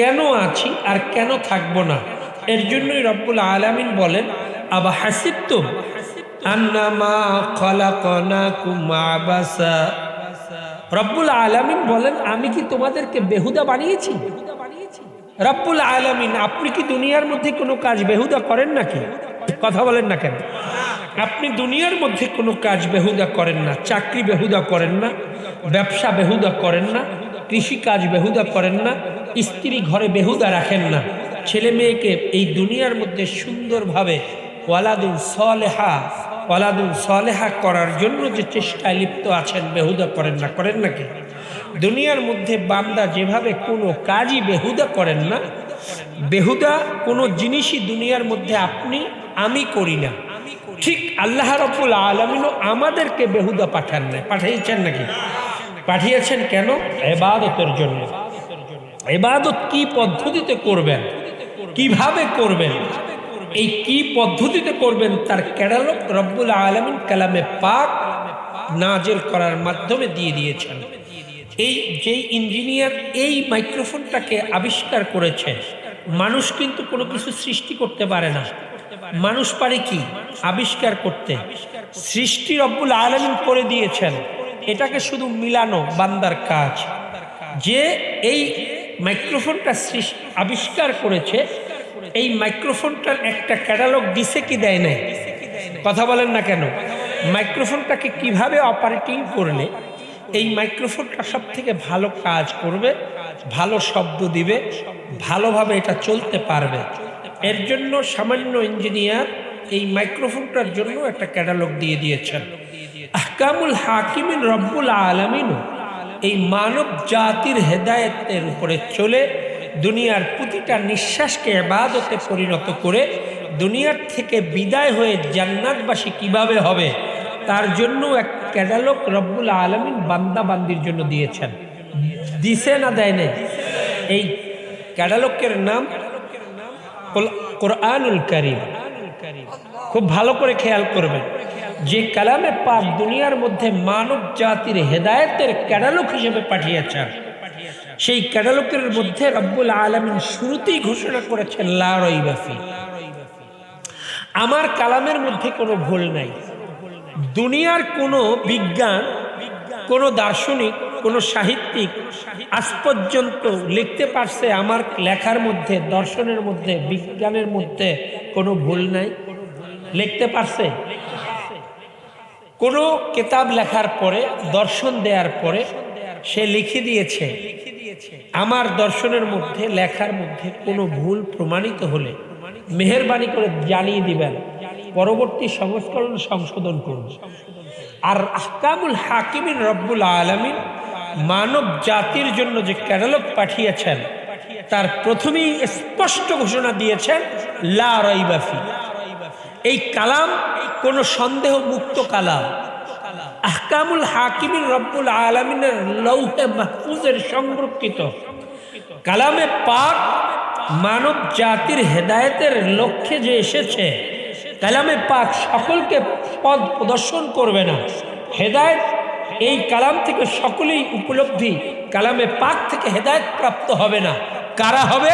কেন আছি আর কেন থাকব না? এর জন্যই রব্বুল আলামিন বলেন, আবা খলাকনাকুম আবাসা? রব্বুল আলামিন বলেন, আমি কি তোমাদেরকে বেহুদা বানিয়েছি? রব্বুল আলামিন, আপনি কি দুনিয়ার মধ্যে কোনো কাজ বেহুদা করেন নাকি? কথা বলেন না কেন? আপনি দুনিয়ার মধ্যে কোনো কাজ বেহুদা করেন না, চাকরি বেহুদা করেন না, ব্যবসা বেহুদা করেন না কৃষি কাজ বেহুদা করেন না স্ত্রী ঘরে বেহুদা রাখেন না। ছেলে মেয়েকে এই দুনিয়ার মধ্যে সুন্দরভাবে ওয়ালাদুল সলেহা ওয়ালাদুল সলেহা করার জন্য যে চেষ্টায় লিপ্ত আছেন, বেহুদা করেন না, করেন নাকি দুনিয়ার মধ্যে বান্দা যেভাবে কোনো কাজই বেহুদা করেন না, বেহুদা কোনো জিনিসই দুনিয়ার মধ্যে আপনি, আমি করি না। ঠিক আল্লাহ রবুল আলমিনও আমাদেরকে বেহুদা পাঠান না পাঠিয়েছেন নাকি? পাঠিয়েছেন কেন? এবাদতের জন্য। এবাদত কি পদ্ধতিতে করবেন? কীভাবে করবেন? এই কি পদ্ধতিতে করবেন তার ক্যাটালগ রব্বুল আলমিন কালামে পাক নাজেল করার মাধ্যমে দিয়ে দিয়েছেন। এই যেই ইঞ্জিনিয়ার এই মাইক্রোফোনটাকে আবিষ্কার করেছে, মানুষ কিন্তু কোনো কিছু সৃষ্টি করতে পারে না। মানুষ পারে কি? আবিষ্কার করতে। সৃষ্টি রব্বুল আলমিন করে দিয়েছেন। এটাকে শুধু মিলানো বান্দার কাজ। যে এই মাইক্রোফোনটা আবিষ্কার করেছে। এই মাইক্রোফোনটার একটা ক্যাটালগ দিছে কি দেয় নাই? কথা বলেন না কেন? মাইক্রোফোনটাকে কীভাবে অপারেটিং করলে এই মাইক্রোফোনটা সব থেকে ভালো কাজ করবে, ভালো শব্দ দিবে, ভালোভাবে এটা চলতে পারবে? এর জন্য সামান্য ইঞ্জিনিয়ার এই মাইক্রোফোনটার জন্য একটা ক্যাটালগ দিয়ে দিয়েছেন। আহকামুল হাকিমিন রব্বুল আলমিনও এই মানব জাতির হেদায়তের উপরে চলে দুনিয়ার প্রতিটা নিঃশ্বাসকে এবাদতে পরিণত করে দুনিয়ার থেকে বিদায় হয়ে জান্নাতবাসী কীভাবে হবে? তার জন্য এক ক্যাটালগ রব্বুল আলমিন বান্দা বান্দির জন্য দিয়েছেন। দিছে না দেয় নাই? এই ক্যাটালগের নাম কোরআনুল করিম। খুব ভালো করে খেয়াল করবেন। যে কালামে পাক দুনিয়ার মধ্যে মানব জাতির হেদায়তের ক্যাডালক হিসেবে পাঠিয়েছেন। সেই ক্যাডালকের মধ্যে রব্বুল আলমিন শুরুতেই ঘোষণা করেছেন লাফি আমার কালামের মধ্যে কোনো ভুল নাই। দুনিয়ার কোনো বিজ্ঞান, কোনো দার্শনিক, কোনো সাহিত্যিক আজ পর্যন্ত লিখতে পারছে আমার লেখার মধ্যে, দর্শনের মধ্যে, বিজ্ঞানের মধ্যে কোনো ভুল নাই। লিখতে পারছে? কোনো কেতাব লেখার পরে, দর্শন দেওয়ার পরে সে লিখে দিয়েছে, আমার দর্শনের মধ্যে, লেখার মধ্যে কোনো ভুল প্রমাণিত হলে মেহরবানি করে জানিয়ে দিবেন, পরবর্তী সংস্করণ সংশোধন করুন আর আহকামুল হাকিমিন রব্বুল আলমিন মানব জাতির জন্য যে ক্যাটালগ পাঠিয়েছেন, তার প্রথমেই স্পষ্ট ঘোষণা দিয়েছেন, লা রইবাফি এই কালাম কোনো সন্দেহ মুক্ত কালাম। আহকামুল হাকিমিন রব্বুল আলমিনের লৌহে মাহফুজের সংরক্ষিত। কালামে পাক মানব জাতির হেদায়েতের লক্ষ্যে যে এসেছে, কালামে পাক সকলকে পদ প্রদর্শন করবে না। হেদায়ত এই কালাম থেকে সকলেই উপলব্ধি, কালামে পাক থেকে হেদায়ত প্রাপ্ত হবে না। কারা হবে?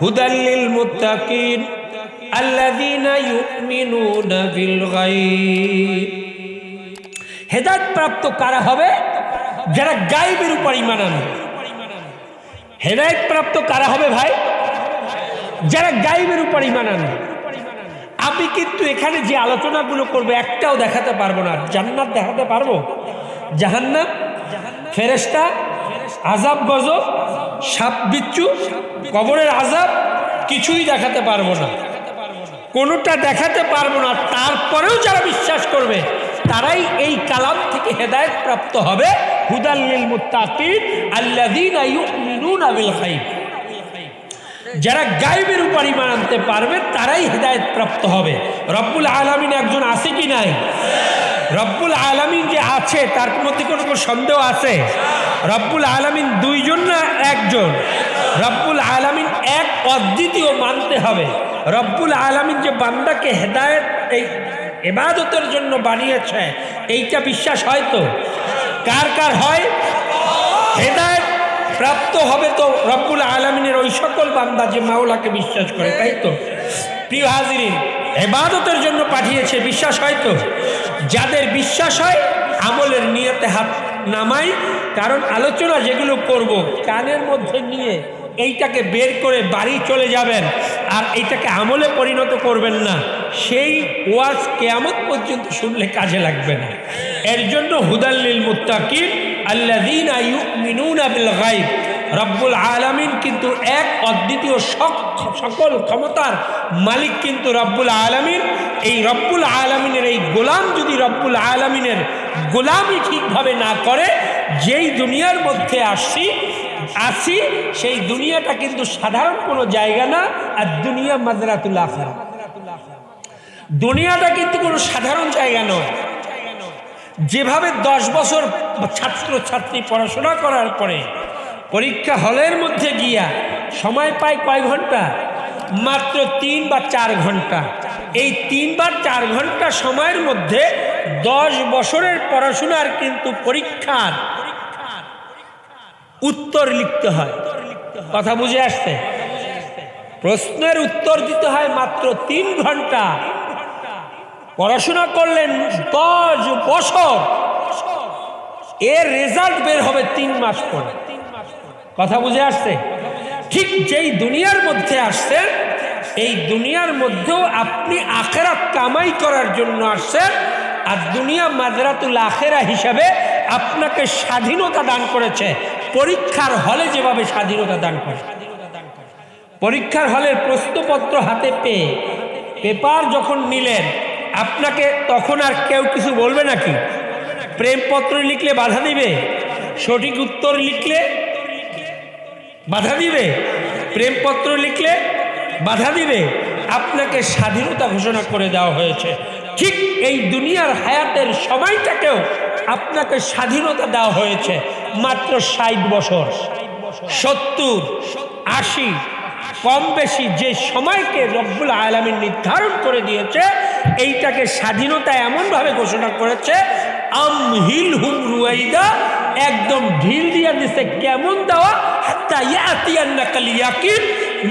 হুদাল্লিল মুত্তাকিন। আল্লাযীনা ইউমিনুনা বিল গায়ব। হেদায়ত প্রাপ্ত কারা হবে? যারা গায়েবের উপর ঈমান আনবে হেদায়ত প্রাপ্ত কারা হবে ভাই? যারা গায়েবের উপর ঈমান আনবে আমি কিন্তু এখানে যে আলোচনাগুলো করব, একটাও দেখাতে পারব না। জান্নাত দেখাতে পারব? জাহান্নাম ফেরেস্তা আজাব গজ সাপ বিচ্ছু, কবরের আজাব কিছুই দেখাতে পারব না। কোনোটা দেখাতে পারব না, তারপরেও যারা বিশ্বাস করবে, তারাই এই কালাম থেকে হেদায়ত প্রাপ্ত হবে। হুদাল্লিল মুত্তাকিন আল্লাযীনা ইউমিনুনা বিল গায়ব। যারা গাইবের উপর ইমান আনতে পারবে, তারাই হৃদায়ত প্রাপ্ত হবে। রব্বুল আলমিন একজন আছে কি নাই? রব্বুল আলমিন যে আছে, তার মধ্যে কোনো কোনো সন্দেহ আছে? রব্বুল আলমিন দুইজন না একজন? রব্বুল আলমিন এক অদ্বিতীয় মানতে হবে। রব্বুল আলমিন যে বান্দাকে হেদায়ত, এই এবাদতের জন্য বানিয়েছে, এইটা বিশ্বাস হয় তো? কার কার হয়? হেদায়ত প্রাপ্ত হবে তো রব্বুল আলমিন ওই সকল বান্দা যে মাওলাকে বিশ্বাস করে, তাই তো? প্রিয় হাজিরিন এবাদতের জন্য পাঠিয়েছে, বিশ্বাস হয় তো? যাদের বিশ্বাস হয়, আমলের নিয়তে হাত নামাই, কারণ আলোচনা যেগুলো করব, কানের মধ্যে নিয়ে এইটাকে বের করে বাড়ি চলে যাবেন আর এইটাকে আমলে পরিণত করবেন না। সেই ওয়াজ কেয়ামত পর্যন্ত শুনলে কাজে লাগবে না। এর জন্য হুদাল্লিল ইউমিনুনা বিল গায়ব। রব্বুল আলামিন কিন্তু এক অদ্বিতীয় সক- সকল ক্ষমতার মালিক কিন্তু রব্বুল আলামিন। এই রব্বুল আলামিনের এই গোলাম যদি রব্বুল আলামিনের গোলামই ঠিকভাবে না করে, যেই দুনিয়ার মধ্যে আসছি আসি, সেই দুনিয়াটা কিন্তু সাধারণ কোনো জায়গা না, আর দুনিয়া মাজরাতুল আখরা দুনিয়াটা কিন্তু কোনো সাধারণ জায়গা নয়। যেভাবে দশ বছর ছাত্র ছাত্রী পড়াশোনা করার পরে পরীক্ষা হলের মধ্যে গিয়া সময় পায় কয় ঘণ্টা? মাত্র তিন বা চার ঘণ্টা। এই তিন বা চার ঘণ্টা সময়ের মধ্যে দশ বছরের পড়াশোনার কিন্তু পরীক্ষার উত্তর লিখতে হয়। কথা বুঝে আসছে? প্রশ্নের উত্তর দিতে হয় মাত্র তিন ঘণ্টা। পড়াশোনা করলেন দশ বছর। এর রেজাল্ট বের হবে তিন মাস পরে। কথা বুঝে আসছে? ঠিক যেই দুনিয়ার মধ্যে আসছেন, এই দুনিয়ার মধ্যেও আপনি আখেরা কামাই করার জন্য আসছেন, আর দুনিয়া মাজরাতুল আখেরা হিসাবে আপনাকে স্বাধীনতা দান করেছে। পরীক্ষার হলে যেভাবে স্বাধীনতা দান করে। পরীক্ষার হলের প্রশ্নপত্র হাতে পেয়ে, পেপার যখন নিলেন, আপনাকে তখন আর কেউ কিছু বলবে নাকি? প্রেমপত্র লিখলে বাধা দিবে? সঠিক উত্তর লিখলে বাধা দিবে? প্রেমপত্র লিখলে বাধা দিবে? আপনাকে স্বাধীনতা ঘোষণা করে দেওয়া হয়েছে। ঠিক এই দুনিয়ার হায়াতের সময়টাকেও আপনাকে স্বাধীনতা দেওয়া হয়েছে মাত্র ষাট বছর। সত্তর, আশি, কম বেশি যে সময়কে রব্বুল আলমী নির্ধারণ করে দিয়েছে, এইটাকে স্বাধীনতা এমনভাবে ঘোষণা করেছে, আম হিল হুম রুয়াইদা, একদম ঢিল দিয়ে দিছে কেমন দেওয়া, হাত্তা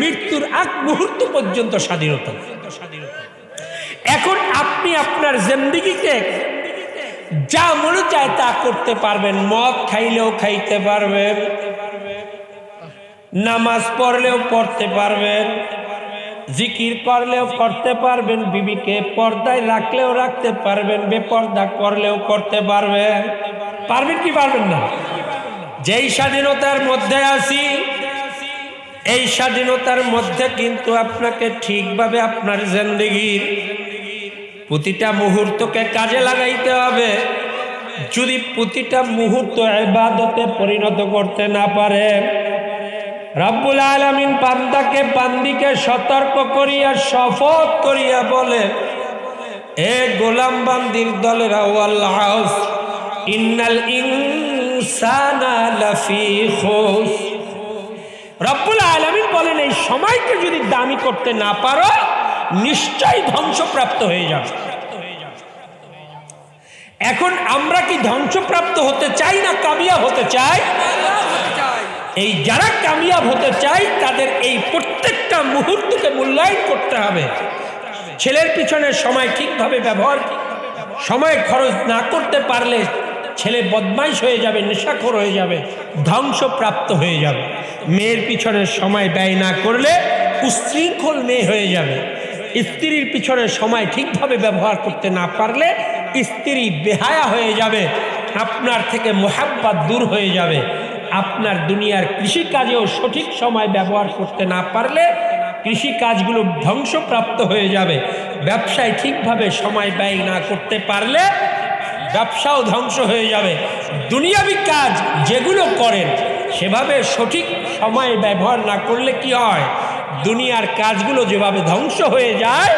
মৃত্যুর আগ মুহূর্ত পর্যন্ত স্বাধীনতা। এখন আপনি আপনার জিন্দিগিকে যা মনে চায় তা করতে পারবেন। মদ খাইলেও খাইতে পারবেন। নামাজ পড়লেও পড়তে পারবেন। জিকির করলেও করতে পারবেন। বিবিকে পর্দায় রাখলেও রাখতে পারবেন। বেপর্দা করলেও করতে পারবেন। পারবেন কি পারবেন না? যেই স্বাধীনতার মধ্যে আছি, এই স্বাধীনতার মধ্যে কিন্তু আপনাকে ঠিকভাবে আপনার জিন্দগির প্রতিটা মুহূর্তকে কাজে লাগাইতে হবে। যদি প্রতিটা মুহূর্ত ইবাদতে পরিণত করতে না পারে, রব্বুল আলমিন বান্দাকে পান্দিকে সতর্ক করিয়া, শপথ করিয়া বলে, এ গোলাম বান্দির দলেরা ওয়াল্লাহ ইন্নাল ইনসানা লাফি রব্বুল আলমিন বলেন, এই সময়কে যদি দামি করতে না পারো নিশ্চয়ই ধ্বংসপ্রাপ্ত হয়ে যাবে। এখন আমরা কি ধ্বংসপ্রাপ্ত হতে চাই না কামিয়া হতে চাই? এই যারা কামিয়াব হতে চাই তাদের এই প্রত্যেকটা মুহূর্তকে মূল্যায়ন করতে হবে। ছেলের পিছনে সময় ঠিকভাবে ব্যবহার, সময় খরচ না করতে পারলে ছেলে বদমাইশ হয়ে যাবে, নেশাখোর হয়ে যাবে, ধ্বংসপ্রাপ্ত হয়ে যাবে। মেয়ের পিছনে সময় ব্যয় না করলে উশৃঙ্খল মেয়ে হয়ে যাবে। স্ত্রীর পিছনে সময় ঠিকভাবে ব্যবহার করতে না পারলে স্ত্রী বেহায়া হয়ে যাবে, আপনার থেকে মোহাব্বাত দূর হয়ে যাবে। আপনার দুনিয়ার কৃষিকাজেও সঠিক সময় ব্যবহার করতে না পারলে কৃষি কাজগুলো ধ্বংসপ্রাপ্ত হয়ে যাবে। ব্যবসায় ঠিকভাবে সময় ব্যয় না করতে পারলে ব্যবসাও ধ্বংস হয়ে যাবে। দুনিয়াবি কাজ যেগুলো করেন, সেভাবে সঠিক সময় ব্যবহার না করলে কি হয়? দুনিয়ার কাজগুলো যেভাবে ধ্বংস হয়ে যায়,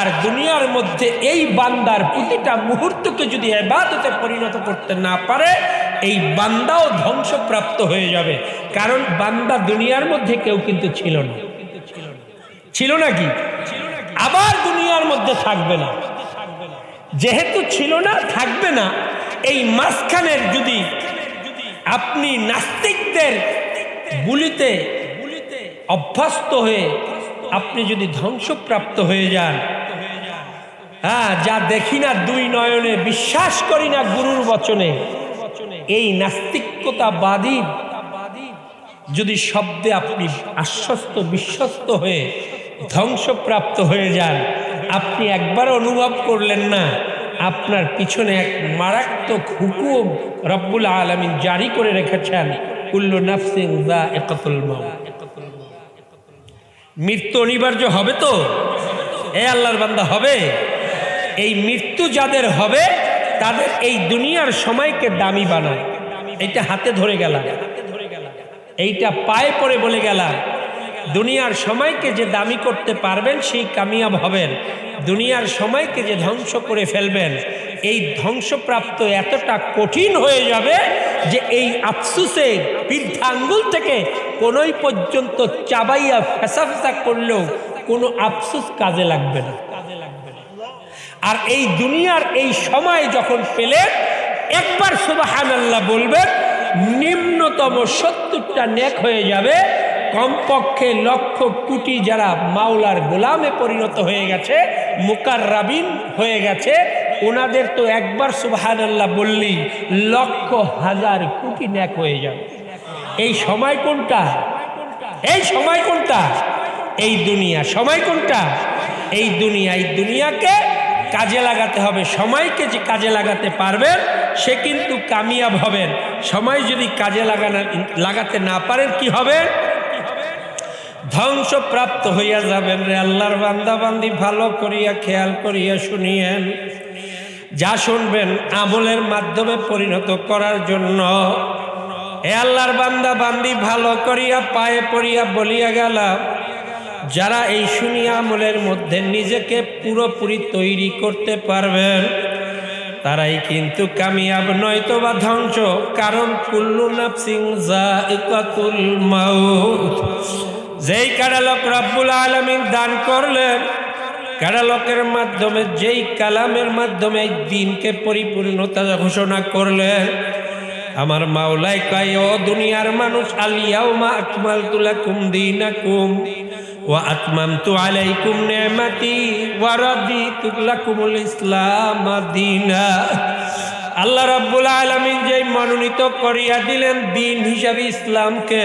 আর দুনিয়ার মধ্যে এই বান্দার প্রতিটা মুহূর্তকে যদি এবাদতে পরিণত করতে না পারে, এই বান্দাও ধ্বংসপ্রাপ্ত হয়ে যাবে। কারণ বান্দা দুনিয়ার মধ্যে কেউ কিন্তু ছিল না। ছিল নাকি আবার দুনিয়ার মধ্যে থাকবে না। যেহেতু ছিল না, থাকবে না। এই মাঝখানের যদি আপনি নাস্তিকদের গুলিতে অভ্যস্ত হয়ে আপনি যদি ধ্বংসপ্রাপ্ত হয়ে যান। হ্যাঁ যা দেখি না দুই নয়নে, বিশ্বাস করি না গুরুর বচনে। এই নাস্তিকতাবাদী যদি শব্দে আপনি আশ্বস্ত, বিশ্বস্ত হয়ে ধ্বংসপ্রাপ্ত হয়ে যান, আপনি একবার অনুভব করলেন না, আপনার পিছনে এক মারাত্মক হুকুম রব্বুল আলমিন জারি করে রেখেছেন। কুল্লু নাফসিং দা একতুল মাউত। মৃত্যু অনিবার্য হবে তো? এ আল্লাহর বান্দা হবে? এই মৃত্যু যাদের হবে, তাদের এই দুনিয়ার সময়কে দামি বানায় এইটা হাতে ধরে গেলাম। এইটা পায়ে পরে বলে গেলাম। দুনিয়ার সময়কে যে দামি করতে পারবেন, সেই কামিয়াব হবেন। দুনিয়ার সময়কে যে ধ্বংস করে ফেলবেন, এই ধ্বংসপ্রাপ্ত এতটা কঠিন হয়ে যাবে যে এই আফসুসে বৃদ্ধাঙ্গুল থেকে কোনোই পর্যন্ত চাবাইয়া ফেসা ফেসা করলেও কোনো আফসুস কাজে লাগবে না। আর এই দুনিয়ার এই সময় যখন পেলেন, একবার সুবাহান আল্লাহ বলবেন, নিম্নতম সত্তরটা নেক হয়ে যাবে কমপক্ষে লক্ষ কোটি যারা মাওলার গোলামে পরিণত হয়ে গেছে মুকার রাবিন হয়ে গেছে, ওনাদের তো একবার সুবাহান আল্লাহ বললেই লক্ষ হাজার কোটি ন্যাক হয়ে যাবে। এই সময় কোনটা? এই সময় কোনটা? এই দুনিয়া। সময় কোনটা? এই দুনিয়া। এই দুনিয়াকে কাজে লাগাতে হবে। সময়কে যে কাজে লাগাতে পারবেন, সে কিন্তু কামিয়াব হবেন। সময় যদি কাজে লাগানো লাগাতে না পারেন, কি হবে? ধ্বংসপ্রাপ্ত হইয়া যাবেন রে আল্লাহর বান্দা বান্দি ভালো করিয়া খেয়াল করিয়া শুনিয়েন। যা শুনবেন আমলের মাধ্যমে পরিণত করার জন্য। এ আল্লাহর বান্দা বান্দি ভালো করিয়া পায়ে পড়িয়া বলিয়া গেলাম, যারা এই শুনিয়া আমলের মধ্যে নিজেকে পুরোপুরি তৈরি করতে পারবেন, তারাই কিন্তু কামিয়াব নয়তো বা ধ্বংস। কারণ কুল্লু নাফসিং জাইকাতুল মাউত। যেই কারালক রব্বুল আলমিন দান করলেন, কারালকের মাধ্যমে, যেই কালামের মাধ্যমে এই দিনকে পরিপূর্ণতা ঘোষণা করলেন, আমার মাওলাই কয়, ও দুনিয়ার মানুষ আলিয়াও মা আকমাল তুলা কুম দিনা তুলাকুম দিনাকুম ওয়া আতমামতু আলাইকুম নি'মাতি ওয়া রাদিতু লাকুমুল ইসলাম দীনা। আল্লাহ রাব্বুল আলামিন যেই মনোনীত করিয়া দিলেন দিন হিসাবে ইসলামকে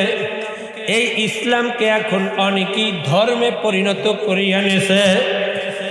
এই ইসলামকে এখন অনেকেই ধর্মে পরিণত করিয়া নেছে